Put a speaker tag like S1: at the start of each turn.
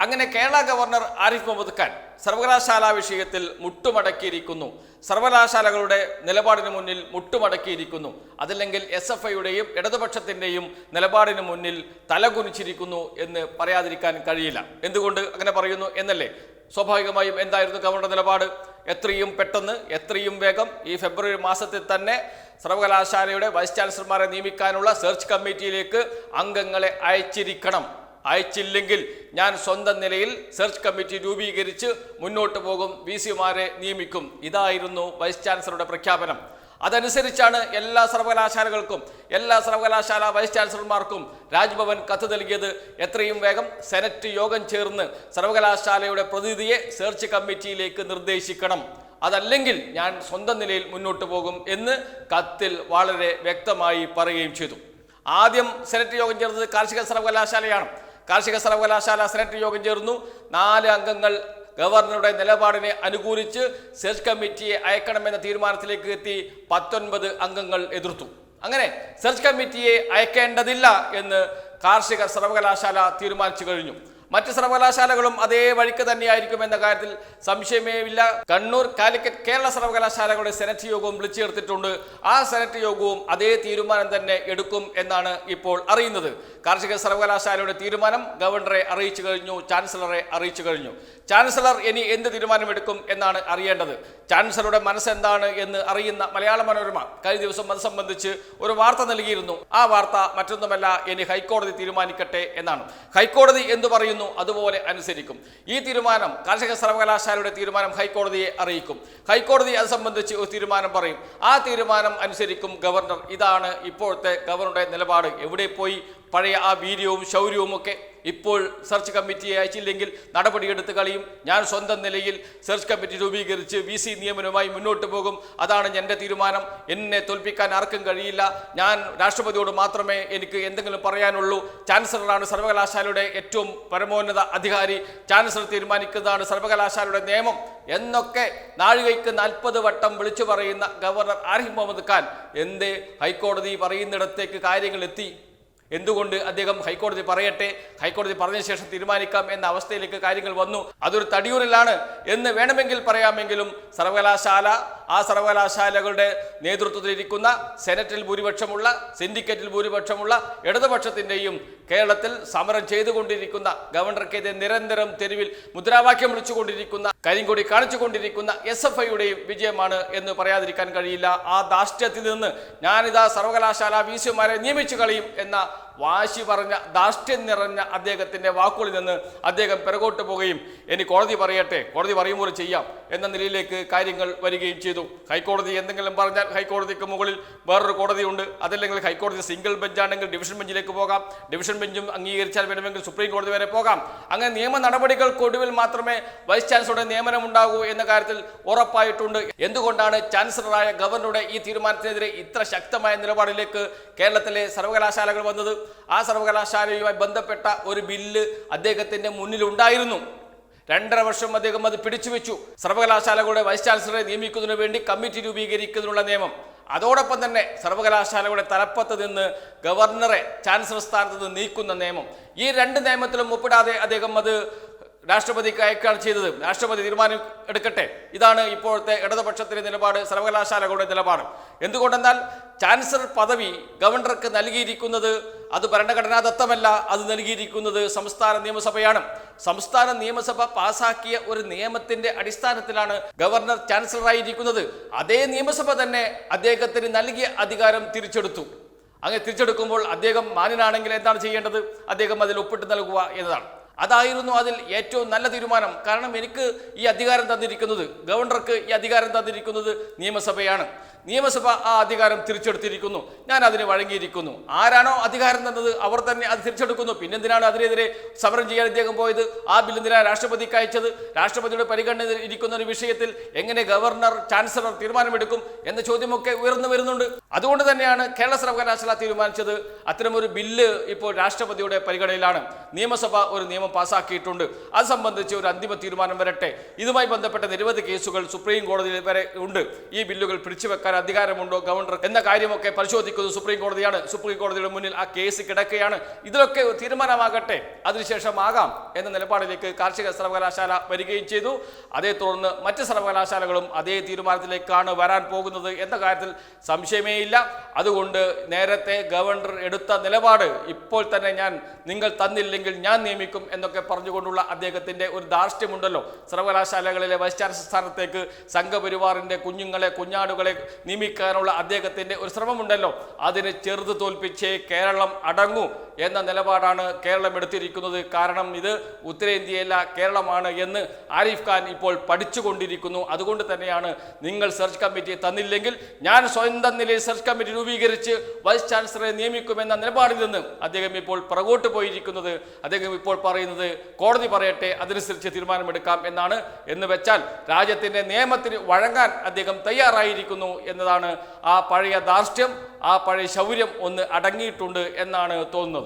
S1: അങ്ങനെ കേരള ഗവർണർ ആരിഫ് മുഹമ്മദ് ഖാൻ സർവകലാശാല വിഷയത്തിൽ മുട്ടുമടക്കിയിരിക്കുന്നു. സർവകലാശാലകളുടെ നിലപാടിന് മുന്നിൽ മുട്ടുമടക്കിയിരിക്കുന്നു. അതല്ലെങ്കിൽ എസ് എഫ് ഐയുടെയും ഇടതുപക്ഷത്തിന്റെയും നിലപാടിന് മുന്നിൽ തലകുനിച്ചിരിക്കുന്നു എന്ന് പറയാതിരിക്കാൻ കഴിയില്ല. എന്തുകൊണ്ട് അങ്ങനെ പറയുന്നു എന്നല്ലേ? സ്വാഭാവികമായും എന്തായിരുന്നു ഗവർണറുടെ നിലപാട്? എത്രയും പെട്ടെന്ന് എത്രയും വേഗം ഈ ഫെബ്രുവരി മാസത്തിൽ തന്നെ സർവകലാശാലയുടെ വൈസ് ചാൻസലർമാരെ നിയമിക്കാനുള്ള സെർച്ച് കമ്മിറ്റിയിലേക്ക് അംഗങ്ങളെ അയച്ചിരിക്കണം. അയച്ചില്ലെങ്കിൽ ഞാൻ സ്വന്തം നിലയിൽ സെർച്ച് കമ്മിറ്റി രൂപീകരിച്ച് മുന്നോട്ട് പോകും. വി സിമാരെ നിയമിക്കും. ഇതായിരുന്നു വൈസ് ചാൻസലറുടെ പ്രഖ്യാപനം. അതനുസരിച്ചാണ് എല്ലാ സർവകലാശാലകൾക്കും എല്ലാ സർവകലാശാല വൈസ് ചാൻസലർമാർക്കും രാജ്ഭവൻ കത്ത് നൽകിയത്. എത്രയും വേഗം സെനറ്റ് യോഗം ചേർന്ന് സർവകലാശാലയുടെ പ്രതിനിധിയെ സെർച്ച് കമ്മിറ്റിയിലേക്ക് നിർദ്ദേശിക്കണം. അതല്ലെങ്കിൽ ഞാൻ സ്വന്തം നിലയിൽ മുന്നോട്ട് പോകും എന്ന് കത്തിൽ വളരെ വ്യക്തമായി പറയുകയും ചെയ്തു. ആദ്യം സെനറ്റ് യോഗം ചേർന്നത് കാർഷിക സർവകലാശാലയാണ്. കാർഷിക സർവകലാശാല സെനറ്റ് യോഗം ചേർന്നു. നാല് അംഗങ്ങൾ ഗവർണറുടെ നിലപാടിനെ അനുകൂലിച്ച് സെർച്ച് കമ്മിറ്റിയെ അയക്കണമെന്ന തീരുമാനത്തിലേക്ക് എത്തി പത്തൊൻപത് അംഗങ്ങൾ എതിർത്തു. അങ്ങനെ സെർച്ച് കമ്മിറ്റിയെ അയക്കേണ്ടതില്ല എന്ന് കാർഷിക സർവകലാശാല തീരുമാനിച്ചു കഴിഞ്ഞു. മറ്റ് സർവകലാശാലകളും അതേ വഴിക്ക് തന്നെയായിരിക്കും എന്ന കാര്യത്തിൽ സംശയമേയില്ല. കണ്ണൂർ കാലിക്കറ്റ് കേരള സർവകലാശാലകളുടെ സെനറ്റ് യോഗവും വിളിച്ചു ചേർത്തിട്ടുണ്ട്. ആ സെനറ്റ് യോഗവും അതേ തീരുമാനം തന്നെ എടുക്കും എന്നാണ് ഇപ്പോൾ അറിയുന്നത്. കാർഷിക സർവകലാശാലയുടെ തീരുമാനം ഗവർണറെ അറിയിച്ചു കഴിഞ്ഞു ചാൻസലറെ അറിയിച്ചു കഴിഞ്ഞു. ചാൻസലർ ഇനി എന്ത് തീരുമാനമെടുക്കും എന്നാണ് അറിയേണ്ടത്. ചാൻസലറുടെ മനസ്സെന്താണ് എന്ന് അറിയുന്ന മലയാള മനോരമ കഴിഞ്ഞ ദിവസം അത് സംബന്ധിച്ച് ഒരു വാർത്ത നൽകിയിരുന്നു. ആ വാർത്ത മറ്റൊന്നുമല്ല ഇനി ഹൈക്കോടതി തീരുമാനിക്കട്ടെ എന്നാണ്. ഹൈക്കോടതി എന്ന് പറയുന്നു? അതുപോലെ അനുസരിക്കും. ഈ തീരുമാനം കാർഷിക സർവകലാശാലയുടെ തീരുമാനം ഹൈക്കോടതിയെ അറിയിക്കും. ഹൈക്കോടതി അത് സംബന്ധിച്ച് ഒരു തീരുമാനം പറയും. ആ തീരുമാനം അനുസരിക്കും ഗവർണർ. ഇതാണ് ഇപ്പോഴത്തെ ഗവർണറുടെ നിലപാട്. എവിടെ പോയി? പഴയ ആ വീര്യവും ശൗര്യവും ഒക്കെ ഇപ്പോൾ സെർച്ച് കമ്മിറ്റിയെ അയച്ചില്ലെങ്കിൽ നടപടിയെടുത്ത് കളിയും. ഞാൻ സ്വന്തം നിലയിൽ സെർച്ച് കമ്മിറ്റി രൂപീകരിച്ച് വി സി നിയമനവുമായി മുന്നോട്ട് പോകും. അതാണ് എന്റെ തീരുമാനം. എന്നെ തോൽപ്പിക്കാൻ ആർക്കും കഴിയില്ല. ഞാൻ രാഷ്ട്രപതിയോട് മാത്രമേ എനിക്ക് എന്തെങ്കിലും പറയാനുള്ളൂ. ചാൻസലറാണ് സർവകലാശാലയുടെ ഏറ്റവും പരമോന്നത അധികാരി. ചാൻസലർ തീരുമാനിക്കുന്നതാണ് സർവകലാശാലയുടെ നിയമം എന്നൊക്കെ നാഴികയ്ക്ക് നാൽപ്പത് വട്ടം വിളിച്ചു പറയുന്ന ഗവർണർ ആരിഫ് മുഹമ്മദ് ഖാൻ. എന്തേ? ഹൈക്കോടതി പറയുന്നിടത്തേക്ക് കാര്യങ്ങൾ എത്തി. എന്തുകൊണ്ട് അദ്ദേഹം ഹൈക്കോടതി പറയട്ടെ ഹൈക്കോടതി പറഞ്ഞ ശേഷം തീരുമാനിക്കാം എന്ന അവസ്ഥയിലേക്ക് കാര്യങ്ങൾ വന്നു. അതൊരു തടിയൂരിലാണ് എന്ന് വേണമെങ്കിൽ പറയാമെങ്കിലും സർവകലാശാല ആ സർവകലാശാലകളുടെ നേതൃത്വത്തിലിരിക്കുന്ന സെനറ്റിൽ ഭൂരിപക്ഷമുള്ള സിൻഡിക്കേറ്റിൽ ഭൂരിപക്ഷമുള്ള ഇടതുപക്ഷത്തിന്റെയും കേരളത്തിൽ സമരം ചെയ്തുകൊണ്ടിരിക്കുന്ന ഗവർണർക്കെതിരെ നിരന്തരം തെരുവിൽ മുദ്രാവാക്യം വിളിച്ചുകൊണ്ടിരിക്കുന്ന കരിങ്കൊടി കാണിച്ചുകൊണ്ടിരിക്കുന്ന എസ് എഫ് ഐയുടെയും വിജയമാണ് എന്ന് പറയാതിരിക്കാൻ കഴിയില്ല. ആ ധാർഷ്ട്യത്തിൽ നിന്ന് ഞാനിതാ സർവകലാശാല വി സിമാരെ നിയമിച്ചു കളയും എന്ന വാശി പറഞ്ഞ ധാർഷ്ട്യം നിറഞ്ഞ അദ്ദേഹത്തിന്റെ വാക്കുകളിൽ നിന്ന് അദ്ദേഹം പിറകോട്ട് പോവുകയും ഇനി കോടതി പറയട്ടെ കോടതി പറയുമ്പോൾ ചെയ്യാം എന്ന നിലയിലേക്ക് കാര്യങ്ങൾ വരികയും ചെയ്തു. ഹൈക്കോടതി എന്തെങ്കിലും പറഞ്ഞാൽ ഹൈക്കോടതിക്ക് മുകളിൽ വേറൊരു കോടതിയുണ്ട്. അതല്ലെങ്കിൽ ഹൈക്കോടതി സിംഗിൾ ബെഞ്ചാണെങ്കിൽ ഡിവിഷൻ ബെഞ്ചിലേക്ക് പോകാം. ഡിവിഷൻ ബെഞ്ചും അംഗീകരിച്ചാൽ വേണമെങ്കിൽ സുപ്രീം കോടതി വരെ പോകാം. അങ്ങനെ നിയമ നടപടികൾക്കൊടുവിൽ മാത്രമേ വൈസ് ചാൻസലറുടെ നിയമനം ഉണ്ടാകൂ എന്ന കാര്യത്തിൽ ഉറപ്പായിട്ടുണ്ട്. എന്തുകൊണ്ടാണ് ചാൻസലറായ ഗവർണറുടെ ഈ തീരുമാനത്തിനെതിരെ ഇത്ര ശക്തമായ നിലപാടിലേക്ക് കേരളത്തിലെ സർവകലാശാലകൾ വന്നത്? ആ സർവകലാശാലയുമായി ബന്ധപ്പെട്ട ഒരു ബില്ല് അദ്ദേഹത്തിന്റെ മുന്നിലുണ്ടായിരുന്നു. രണ്ടര വർഷം അദ്ദേഹം അത് പിടിച്ചുവെച്ചു. സർവകലാശാലകളുടെ വൈസ് ചാൻസലറെ നിയമിക്കുന്നതിന് വേണ്ടി കമ്മിറ്റി രൂപീകരിക്കുന്നതിനുള്ള നിയമം. അതോടൊപ്പം തന്നെ സർവകലാശാലകളുടെ തലപ്പത്ത് നിന്ന് ഗവർണറെ ചാൻസലർ സ്ഥാനത്ത് നിന്ന് നീക്കുന്ന നിയമം. ഈ രണ്ട് നിയമത്തിലും ഒപ്പിടാതെ അദ്ദേഹം അത് രാഷ്ട്രപതിക്ക് അയക്കുകയാണ് ചെയ്തത്. രാഷ്ട്രപതി തീരുമാനം എടുക്കട്ടെ. ഇതാണ് ഇപ്പോഴത്തെ ഇടതുപക്ഷത്തിന്റെ നിലപാട് സർവകലാശാലകളുടെ നിലപാട്. എന്തുകൊണ്ടെന്നാൽ ചാൻസലർ പദവി ഗവർണർക്ക് നൽകിയിരിക്കുന്നത് അത് ഭരണഘടനാദത്തമല്ല അത് നൽകിയിരിക്കുന്നത് സംസ്ഥാന നിയമസഭയാണ്. സംസ്ഥാന നിയമസഭ പാസാക്കിയ ഒരു നിയമത്തിന്റെ അടിസ്ഥാനത്തിലാണ് ഗവർണർ ചാൻസലറായിരിക്കുന്നത്. അതേ നിയമസഭ തന്നെ അദ്ദേഹത്തിന് നൽകിയ അധികാരം തിരിച്ചെടുത്തു. അങ്ങനെ തിരിച്ചെടുക്കുമ്പോൾ അദ്ദേഹം മാന്യനാണെങ്കിൽ എന്താണ് ചെയ്യേണ്ടത്? അദ്ദേഹം അതിൽ ഒപ്പിട്ട് നൽകുക എന്നതാണ്. അതായിരുന്നു അതിൽ ഏറ്റവും നല്ല തീരുമാനം. കാരണം എനിക്ക് ഈ അധികാരം തന്നിരിക്കുന്നത് ഗവർണർക്ക് ഈ അധികാരം തന്നിരിക്കുന്നത് നിയമസഭയാണ്. നിയമസഭ ആ അധികാരം തിരിച്ചെടുത്തിരിക്കുന്നു. ഞാൻ അതിന് വഴങ്ങിയിരിക്കുന്നു. ആരാണോ അധികാരം തന്നത് അവർ തന്നെ അത് തിരിച്ചെടുക്കുന്നു. പിന്നെന്തിനാണ് അതിനെതിരെ സമരം ചെയ്യാൻ അദ്ദേഹം പോയത്? ആ ബിൽ എന്തിനാണ് രാഷ്ട്രപതിക്ക് അയച്ചത്? രാഷ്ട്രപതിയുടെ പരിഗണന ഇരിക്കുന്ന ഒരു വിഷയത്തിൽ എങ്ങനെ ഗവർണർ ചാൻസലർ തീരുമാനമെടുക്കും എന്ന ചോദ്യമൊക്കെ ഉയർന്നു വരുന്നുണ്ട്. അതുകൊണ്ട് തന്നെയാണ് കേരള സർവകലാശാല തീരുമാനിച്ചത്. അത്തരമൊരു ബില്ല് ഇപ്പോൾ രാഷ്ട്രപതിയുടെ പരിഗണനയിലാണ്. നിയമസഭ ഒരു നിയമം നിയമം പാസാക്കിയിട്ടുണ്ട്. അത് സംബന്ധിച്ച് ഒരു അന്തിമ തീരുമാനം വരട്ടെ. ഇതുമായി ബന്ധപ്പെട്ട നിരവധി കേസുകൾ സുപ്രീം കോടതിയിൽ വരെ ഉണ്ട്. ഈ ബില്ലുകൾ പിടിച്ചുവെക്കാൻ അധികാരമുണ്ടോ ഗവർണർ? എന്ന കാര്യമൊക്കെ പരിശോധിക്കുന്നത് സുപ്രീം കോടതിയാണ്. സുപ്രീം കോടതിയുടെ മുന്നിൽ ആ കേസ് കിടക്കുകയാണ്. ഇതിലൊക്കെ തീരുമാനമാകട്ടെ. അതിനുശേഷം ആകാം എന്ന നിലപാടിലേക്ക് കാർഷിക സർവകലാശാല വരികയും ചെയ്തു. അതേ തുടർന്ന് മറ്റ് സർവകലാശാലകളും അതേ തീരുമാനത്തിലേക്കാണ് വരാൻ പോകുന്നത് എന്ന കാര്യത്തിൽ സംശയമേ ഇല്ല. അതുകൊണ്ട് നേരത്തെ ഗവർണർ എടുത്ത നിലപാട് ഇപ്പോൾ തന്നെ ഞാൻ നിങ്ങൾ തന്നില്ലെങ്കിൽ ഞാൻ നിയമിക്കും എന്നൊക്കെ പറഞ്ഞുകൊണ്ടുള്ള അദ്ദേഹത്തിന്റെ ഒരു ധാർഷ്ട്യമുണ്ടല്ലോ. സർവകലാശാലകളിലെ വൈസ് ചാൻസലർ സ്ഥാനത്തേക്ക് സംഘപരിവാറിന്റെ കുഞ്ഞുങ്ങളെ കുഞ്ഞാടുകളെ നിയമിക്കാനുള്ള അദ്ദേഹത്തിന്റെ ഒരു ശ്രമമുണ്ടല്ലോ. അതിനെ ചെറുത് തോൽപ്പിച്ചേ കേരളം അടങ്ങൂ. എന്ന നിലപാടാണ് കേരളം എടുത്തിരിക്കുന്നത്. കാരണം ഇത് ഉത്തരേന്ത്യയല്ല കേരളമാണ് എന്ന് ആരിഫ് ഖാൻ ഇപ്പോൾ പഠിച്ചുകൊണ്ടിരിക്കുന്നു. അതുകൊണ്ട് തന്നെയാണ് നിങ്ങൾ സെർച്ച് കമ്മിറ്റി തന്നില്ലെങ്കിൽ ഞാൻ സ്വന്തം നിലയിൽ സെർച്ച് കമ്മിറ്റി രൂപീകരിച്ച് വൈസ് ചാൻസലറെ നിയമിക്കുമെന്ന നിലപാടിൽ നിന്ന് അദ്ദേഹം ഇപ്പോൾ പുറകോട്ട് പോയിരിക്കുന്നത്. അദ്ദേഹം ഇപ്പോൾ പറയുന്നത് കോടതി പറയട്ടെ അതനുസരിച്ച് തീരുമാനമെടുക്കാം എന്നാണ് എന്ന് വെച്ചാൽ രാജ്യത്തിന്റെ നിയമത്തിന് വഴങ്ങാൻ അദ്ദേഹം തയ്യാറായിരിക്കുന്നു എന്നതാണ് ആ പഴയ ധാർഷ്ട്യം ആ പഴയ ശൗര്യം ഒന്ന് അടങ്ങിയിട്ടുണ്ട് എന്നാണ് തോന്നുന്നത്.